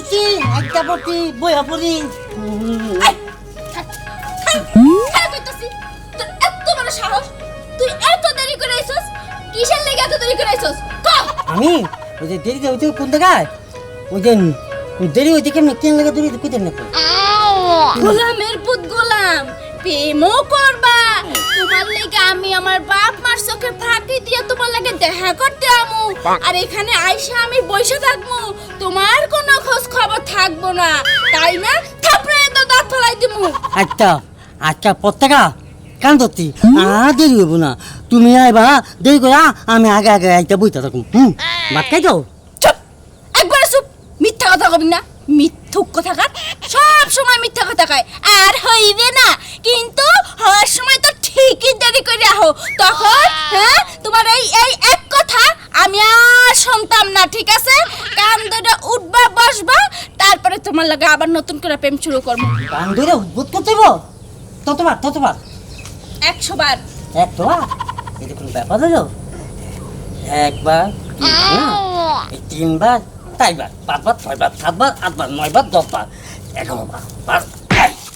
পড়ছি আড্ডা পড়ছি বইয়া পড়ি। আমি? ওই যে দেরি হইতে কোন জায়গায়? ওই যে দেরি হইতে কেন লাগা দেরি না গোলামের পুত গোলাম প্রেমও করবা তোমার লেগে আমি আমার বাপ মার চোখে ফাঁকি দিয়ে তোমার লাগে দেখা করতে আমু। আর এখানে আইসা আমি বসে থাকব। তোমার কোনো খোঁজ খবর থাকব না। তাই না? থাপড়ে তো দাঁত ফেলাই দিমু। আচ্ছা আচ্ছা পত্রিকা কান ধরতি? আর দেরি হইব না। তুমি আইবা দেরি করে আমি আগে আগে আইতে বইতে থাকুম হুম? ভাত খাই যাও চুপ! একবার চুপ! মিথ্যা কথা কবি না। মিথ্যুক কথা কার সব সময় মিথ্যা কথা কয়। আর হইবে না। কিন্তু হওয়ার সময় তো ঠিকই দেরি করে আহো। তখন হ্যাঁ তোমার এই এই এক কথা আমি আর শুনতাম না ঠিক আছে? কান দুটো উঠবা বসবা তারপরে তোমার লাগে আবার নতুন করে প্রেম শুরু করব। কান ধরে উদ্ভুত করতে হইব ততবার ততবার। একশো বার একবার এটা কোনো ব্যাপার হলো? একবার এই তিনবার চারবার পাঁচবার ছয়বার সাতবার আটবার নয়বার দশবার এগারো বার বার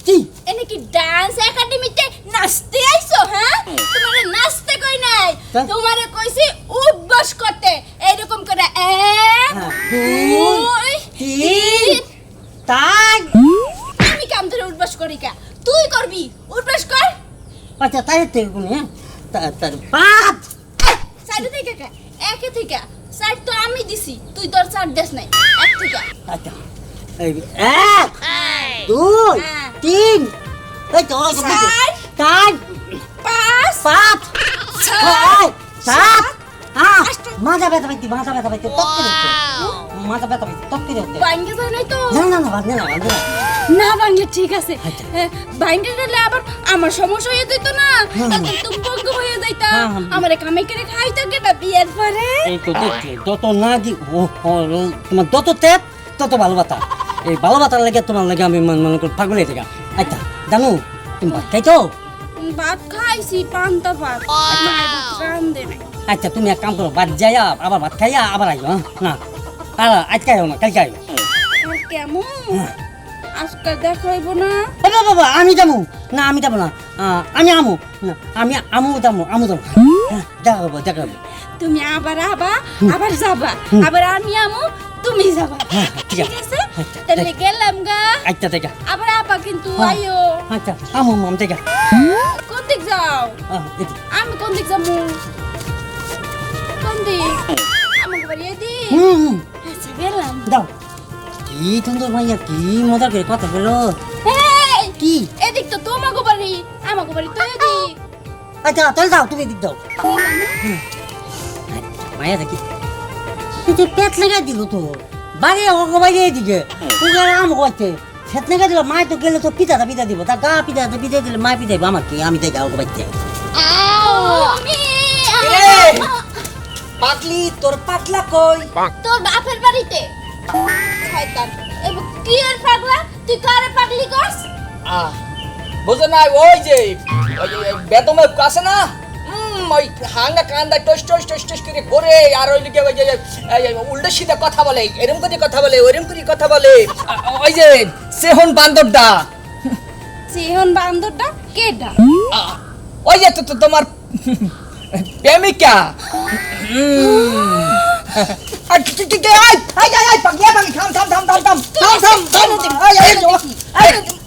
কি? এনে কি ডান্স একাডেমিতে নাচতে আইছো হ্যাঁ? তোমারে নাচতে কই নাই। তা? তোমারে কইছি উঠবাস করতে। এরকম করে এক দুই তিন তাই আমি কাম ধরে উঠবাস করি কা? তুই করবি? উঠবাস কর। আচ্ছা তাই থেকে কোনো হ্যাঁ? তা- তার পাঁচ সাইডে থেকে কা? একে থেকে। সাইড তো আমি দিছি। তুই তোর সাইড দেস নাই। এক থেকে। আচ্ছা এক। দুই হ্যাঁ। তিন এই বুঝছি। চার। পাঁচ পাঁচ ছয় সাত আট আষ্ট। মাথা ব্যথা পাইতি মাথা ব্যথা পাইতি করে উঠছে মাথা ব্যথা পাইতি তক করে উঠছে বাইঙ্গে যায় নাই তো না না না বাঁধে না বাঁধে না না বাংলা ঠিক আছে আচ্ছা। বাইন্ডে দিলে আবার আমার সমস্যা হয়ে যেত না। তখন তুমি বঙ্গ হয়ে যাইতা হ্যাঁ, হ্যাঁ। আমার কামে করে খাইতো কেটা বিয়ের পরে এই তো দেখছি যত না দি ও তোমার যত তেপ তত ভালো বাতা এই ভালো বাতার লাগে তোমার লাগে আমি মন মনে করি পাগল হয়ে থাকা। আচ্ছা জানো তুমি ভাত খাইতো ভাত খাইছি পান্তা ভাত। আচ্ছা তুমি এক কাম করো ভাত যাইয়া আবার ভাত খাইয়া আবার আইও হ্যাঁ? না আর আজকে আইও না কালকে আইও। কেমন? আজকে দেখাইব না? বাবা বাবা আমি যাব। না আমি যাব না। আহ, আমি আমু। না আমি আমু যাব আমু যাব। হ্যাঁ, দেখা হব তুমি আবার আবা আবার যাবা। আবার আমি আমু তুমি যাবা। হ্যাঁ, ঠিক ঠিক আছে। আচ্ছা, তাহলে গেলাম গা। আচ্ছা দেখা। আবার আপা কিন্তু হ্যাঁ। আইও। আচ্ছা আমু মাম দেখা। কোন দিক যাও। আমি কোন দিক যাব? কোন দিক? আমাকে বাড়ি এদিক হুম আচ্ছা গেলাম। দাও। কি সুন্দর ভাইয়া কি মজা করে কথা বলো। কি? এদিক তো তোমাকে বাড়ি আমাকে বাড়ি তো এদিক। আচ্ছা তাহলে তুমি এদিক দাও মায়া দেখি। এই যে পেট লেগে দিল তো। বাড়ি ওকে বাড়ি এদিকে। ওকে আম করছে পেট লেগে দিল মায় তো গেলে তো পিতাটা পিতা দিব। তা গা পিতা পিতা দিলে মা পিতাইব আমার কি আমি দেখি ওকে বাড়িতে। পাতলি তোর পাতলা কই? তোর বাপের বাড়িতে? শয়তান। কি পাগলা? তুই কারে পাগলি করস? আহ, বুঝো না ওই যে বেদমে আছে না? ওই হাঙ্গা কান্দা টস টস টস টস করে আর ওই দিকে ওই যে উল্টো সিধা কথা বলে এরম করে কথা বলে করে কথা বলে। ওই যে সেহন বান্দরদা। সিহন কেডা? ওই যে তো তোমার প্রেমিকা। থাম, থাম, থাম, থাম, থাম, থাম, থাম,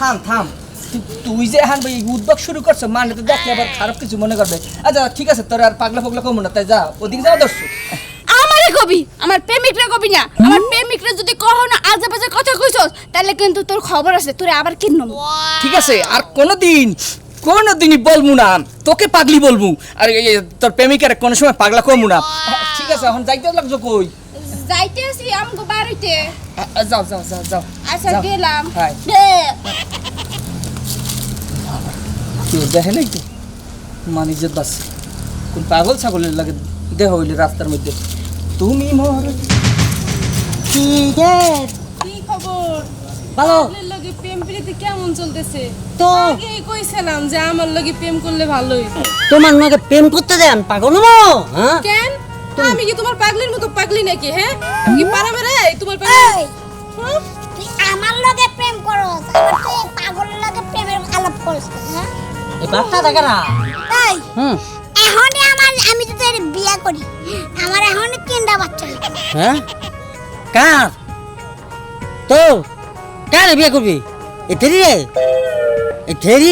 থাম থাম। তুই যে এখন উদ্যোগ শুরু করছ মানে তো দেখলে আবার খারাপ কিছু মনে করবে। আচ্ছা ঠিক আছে তোর আর পাগলা পাগলা কমো না তাই যা ওদিকে যাওয়া দর্শক। আমারে কবি আমার প্রেমিকরে কবি না। আমার প্রেমিকরে যদি কখনো আজে বাজে কথা কইছস তাহলে কিন্তু তোর খবর আছে তোরে আবার কিনম ঠিক আছে আর কোনোদিন কোনোদিনই বলব না তোকে পাগলি বলব আর তোর প্রেমিকার কোনো সময় পাগলা কমু না। ঠিক আছে এখন যাইতে লাগছো কই? যাইতে আছি আমগো বাড়িতে। আ, আ, যাও যাও যাও যাও। আচ্ছা গেলাম। কেউ দেখে নাই তো? মানে যে বাস। কোন পাগল ছাগলের লাগে দেহ হইলে রাস্তার মধ্যে। তুমি মোর। কি রে? কি খবর? ভালো। লগে প্রেম প্রীতি কেমন চলতেছে? তো। আগেই কইছিলাম যে আমার লগে প্রেম করলে ভালোই। তোমার নাকি প্রেম করতে দেন পাগল হ্যাঁ? কেন? আমি কি তোমার পাগলির মতো পাগলি নাকি হ্যাঁ? কি পারা বেড়ে তোমার পাগলি? তুই আমার লগে প্রেম করো আবার তুই এই পাগলের লগে প্রেমের আলাপ করিস হ্যাঁ? এই বাচ্চা দেখে না। তাই হুম। এখনই আমার আমি তো তোর বিয়ে করি। আমার এখনই তিনটা বাচ্চা হ্যাঁ? কার? তো কার বিয়ে করবি? এ থেরি রে থেরি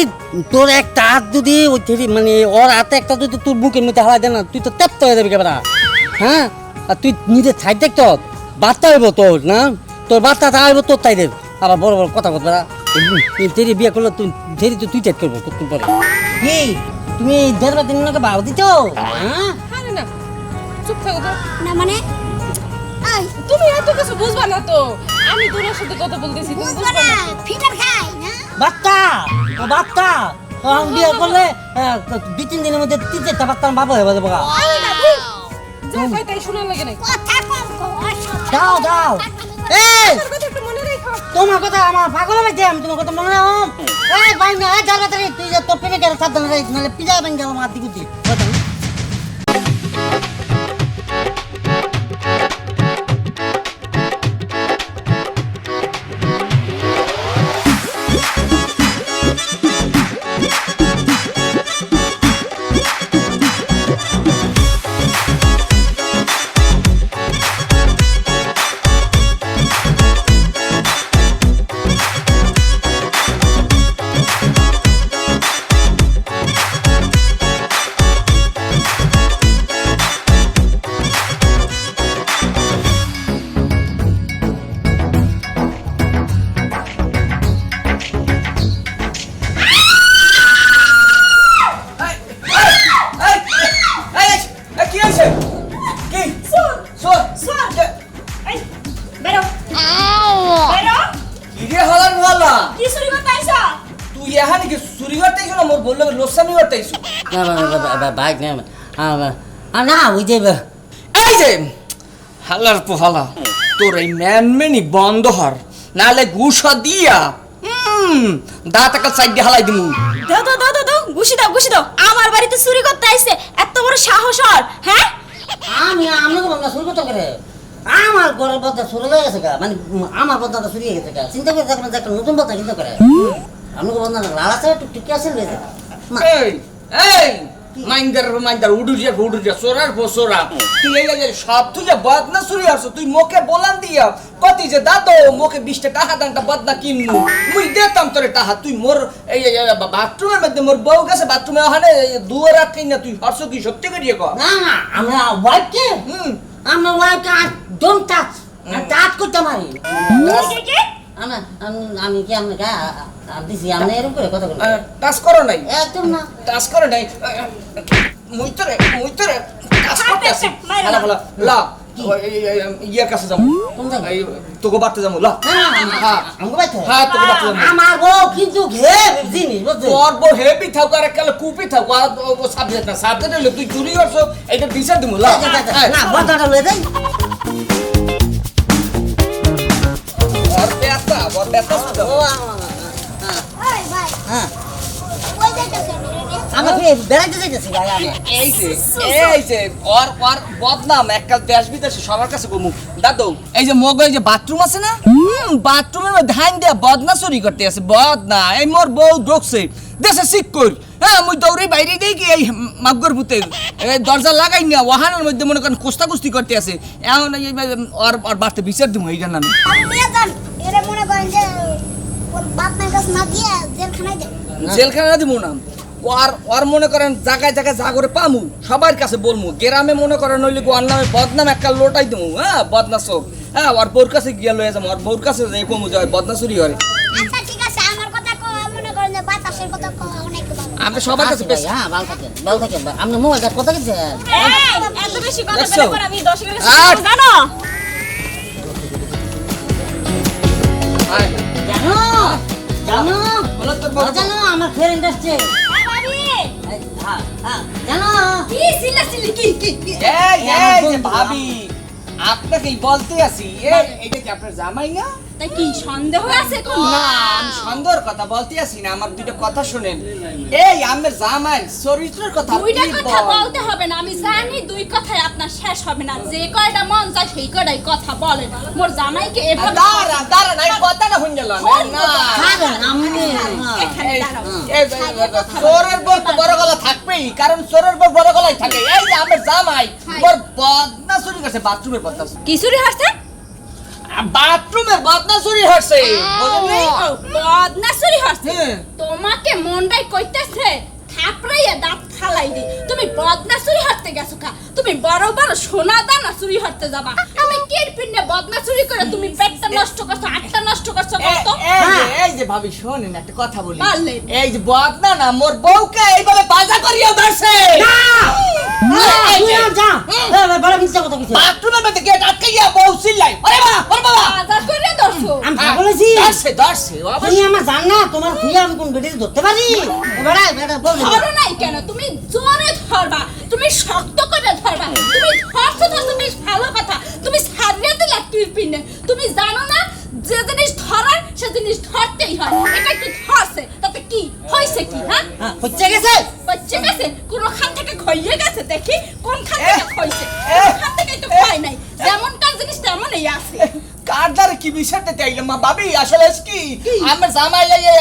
তোর একটা হাত যদি ওই থেরি মানে ওর হাতে একটা যদি তোর বুকের মধ্যে হাওয়া দেয় না তুই তো তেপ্ত হয়ে যাবি কেবরা হ্যাঁ? আর তুই নিজে ছাই দেখ তো বার্তা হইব তোর না? তোর বার্তা তা হইব তোর তাই দেব। আবার বড় বড় কথা বলবে না। বিয়ে করলে তুই থেরি তো তুই টাইট করব কতক্ষণ পরে। তুমি দেড় বা দিন লোকে ভাও দিত হ্যাঁ? না চুপ থাকো তো। না মানে তুমি এত কিছু বুঝবা না তো। আমি তোর সাথে কথা বলতেছি তুমি বুঝবা না। ফিটার খাই না? বাচ্চা ও বাচ্চা ও আমি বিয়ে করলে দুই তিন দিনের মধ্যে তিন চারটা বাচ্চা বাবা হয়ে যাবে। যা কই তাই শোনা লাগে না কথা কম কো অসব যাও যাও এই! তোর কথা একটু মনে রেখো। তোমার কথা আমার পাগল হয়েছে আমি তোমার কথা মনে রাখো এই ভাই না এই তুই যে তোর প্রেমে গেলে সাবধান রে নাহলে পিজা ভেঙে গেল আমার দিকুতি আইছো না মোর বলল লোসামি করতে আইছো না বাইক না আ না ওই যে এই যে হালার পোহালা তোর এই ম্যানমেনি বন্ধ হর নালে ঘুষ দিয়া দাঁত একটা সাইড দিয়ে হালাই দিমু। দাও দাও দাও দাও, দাও ঘুষি দাও ঘুষি দাও। আমার বাড়িতে চুরি করতে আইছে এত বড় সাহস ওর হ্যাঁ? আমি আপনাকে বন্ধা শুরু করতে করে আমার ঘরের বদলা শুরু হয়ে গেছে গা মানে আমার বদলাটা শুরু হয়ে গেছে চিন্তা করে দেখবেন একটা নতুন বদলা কিন্তু করে আপনাকে বন্ধা লাল আছে একটু টিকে আছে রয়েছে এই এই মাইন্দার মাইন্দার উডু যা সোরার পো তুই এই যে সব তুই যে বদনা চুরি আসছো তুই মুখে বলান দিয়া কতি যে দাদো মুখে বিশটা টাকা দানটা বদনা কিনমু মুই দেতাম তোরে টাকা তুই মোর এই বাথরুমের মধ্যে মোর বউ গেছে বাথরুমে ওখানে দুয়ার না তুই হরছো কি সত্যি করিয়ে কর না না আমরা ওয়াইফকে হুম। আমরা ওয়াইফকে ডোন্ট টাচ টাচ করতে পারি। আমি কি আপনাকে আ- আ- আ- দিছি আপনি এরকম করে কথা বলবেন টাচ করো নাই। একদম না। টাচ করে নাই। মুই তোরে মুই তোরে টাচ করতে হালা দাও। হালা লা ওই, এই, এই, ইয়ে কাছে যাব। তোকে বাড়তে যাব লা। হ্যাঁ। হ্যাঁ তোকে বাড়তে যাব। আমার বউ কিন্তু জিনিস তোর বউ হেভি থাক আর কালে কুপি থাক আর সাবজেক্ট না সাবজেক্ট তুই চুরি করছ এটা দিশা দিমু লা। হ্যাঁ। না বদলাটা লয়ে যাই। না করতে আছে এই হ্যাঁ মুই দৌড়ে বাইরে মাগর দরজা লাগাই না? ওহানের মধ্যে মনে করেন কোস্তা কুস্তি করতে আছে এমন ওর বিচার দিব নিয়ে যান এরে মনে করেন যে ওর কাছে না দিয়ে জেলখানায় দেব জেলখানা দিব না। ওর ওর মনে করেন জায়গায় জায়গায় যা করে পামু সবার কাছে বলমু গ্রামে মনে করেন নইলে ওর নামে বদনাম একটা লোটাই দেবো হ্যাঁ বদনা চোখ হ্যাঁ ওর বউর কাছে গিয়ে লয়ে যাব ওর বউর কাছে যাই কমু যায় বদনা চুরি করে আচ্ছা ঠিক আছে আমার কথা কও মনে করেন যে বাতাসের কথা কও অনেক ভালো। আমি সবার কাছে আছি বেশ হ্যাঁ ভালো থাকেন ভালো থাকেন আপনি মোবাইলটা কথা কিনছেন? এত বেশি কথা বলে পর আমি দশ করে জানো? জানো আমার ফ্রেন্ড আসছে জানো কি কি কি কি এই ভাবি, আপনাকেই বলতে আসি, এই, এইটা কি আপনার জামাই না? তাই কি সন্দেহ আছে কোন? না আমি কথা বলতে আসি না আমার দুইটা কথা শুনেন। এই আমার জামাই চরিত্রের কথা দুইটা কথা বলতে হবে না আমি জানি দুই কথায় আপনার শেষ হবে না যে কয়টা মন সেই কয়টাই কথা বলেন। মোর জামাইকে এভাবে দাঁড়া দাঁড়া গেল শোন না। আমি চোরের বউ তো বড় গলা থাকবেই কারণ চোরের বউ বড় গলায় থাকে। এই যে আমার জামাই হাই। বদনা চুরি করছে বাথরুমের বদনা কি চুরি বাথরুমের বদনা চুরি হচ্ছে। বুঝলি? বদনা চুরি হাসছে হ্যাঁ। তোমাকে মনটাই কইতেছে থাপড়াইয়া দাঁত ফালাই দি তুমি বদনা চুরি হাঁটতে গেছো কা? তুমি বড় বড় সোনা দানা চুরি হাঁটতে যাবা। তুমি কের পিন্নে বদনা চুরি করে তুমি পেটটা নষ্ট করছ আটটা নষ্ট করছ কত এই যে হ্যাঁ। এই যে ভাবি শোনেন একটা কথা বলি। এই যে বদনা না মোর বউকে এইভাবে বাজা করিয়া আমি জান না! তোমার খুঁজে আমি কোন বেটিতে ধরতে পারি? বেড়া বেড়া বল ধরো নাই কেন? তুমি জোরে ধরবা। তুমি শক্ত করে ধরবা। তুমি ধরছো তো তুমি ভালো কথা। তুমি সারিয়ে দিলে তুমি জানো না যে জিনিস ধরার সে জিনিস ধরতেই হয়। এটা কি ধরছে? তাতে কি? হয়েছে কি হ্যাঁ? হ্যাঁ হচ্ছে গেছে কোন খান থেকে খইয়ে গেছে দেখি কোন খান এ, থেকে খইছে এ, কোন খান থেকে তো খয় নাই যেমন কার জিনিস তেমনই আছে কার দ্বারা কি বিষয়টা চাইলাম মা ভাবি আসলে কি? আমার জামাই এই এই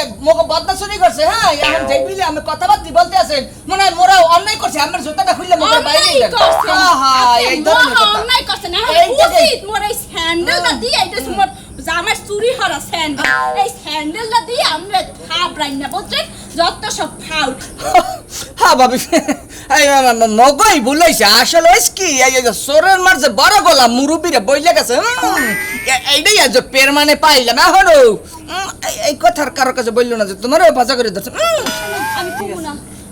বদনা চুরি করছে হ্যাঁ? এখন যেই বিলে আমি কথাবার্তা বলতে আছেন মনে হয় মোরা অন্যায় করছে আমার জুতাটা খুললে মুখের বাইরে অন্যায় করছেন এই ধরনের কথা। অন্যায় করছেন এখন উচিত মোর স্যান্ডেলটা দিয়ে এটা হচ্ছে মোর চুরি হরা স্যান্ডেল এই স্যান্ডেলটা দিয়ে আমরা থাপড়াই না বুঝছেন? যত সব ফাউট হ্যাঁ ভাবি মগই বলেছে আসলে হইছে কি? সোরের মার যে বড় গলা মুরুবিরে বইলে গেছে এইটাই আজ পের মানে পাইলাম এখনও। এই- কথার কারোর কাছে বলল না যে তোমারও বাজা করে ধরছে না।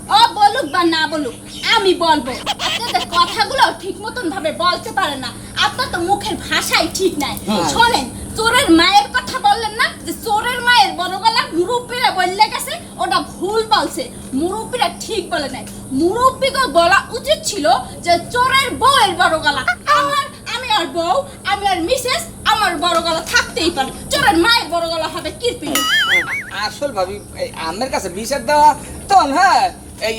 ও বলুক বা না বলুক আমি বলব। আপনাদের কথাগুলো ঠিক মতন ভাবে বলতে পারে না। আপনার তো মুখের ভাষাই ঠিক নাই। শোনেন চোরের মায়ের কথা বললেন না? যে চোরের মায়ের বড় গলা মুরব্বীরা বললে গেছে, ওটা ভুল বলছে। মুরব্বীরা ঠিক বলে নাই। মুরব্বীকে বলা উচিত ছিল যে চোরের বউয়ের বড় গলা আমার, আমি আর বউ, আমি আর মিসেস, আমার বড় গলা থাকতেই পারে। চোরের মায়ের বড় গলা হবে কিরপিন আসল ভাবি আমের কাছে বিষের দেওয়া তো হ্যাঁ এই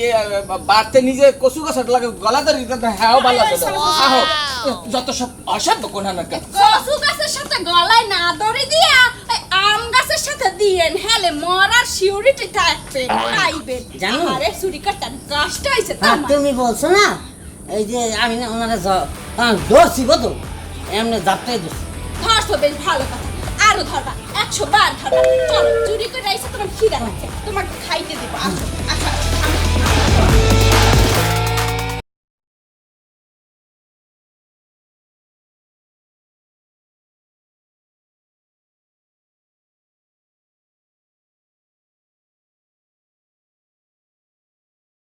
বাড়তে নিজে কচু গাছের লাগে গলা ধরি হ্যাঁ ভালো আছে যত সব অসভ্য কোন। কচু গাছের সাথে গলায় না দড়ি দিয়া আম গাছের সাথে দিয়েন হেলে মরার সিউরিটি থাকবে খাইবেন। জানো? আরে চুরি কাটার গাছটা হইছে হ্যাঁ তুমি বলছো না এই যে আমি না ওনারা ধরছি কত এমনি জাপটাই ধরছি। ধরছো বেশ ভালো কথা। আরও ধরবা একশো বার ধরবা। চলো চুরি করে আইসা তোমার খিদা লাগছে তোমাকে খাইতে দিব। আসো আসো।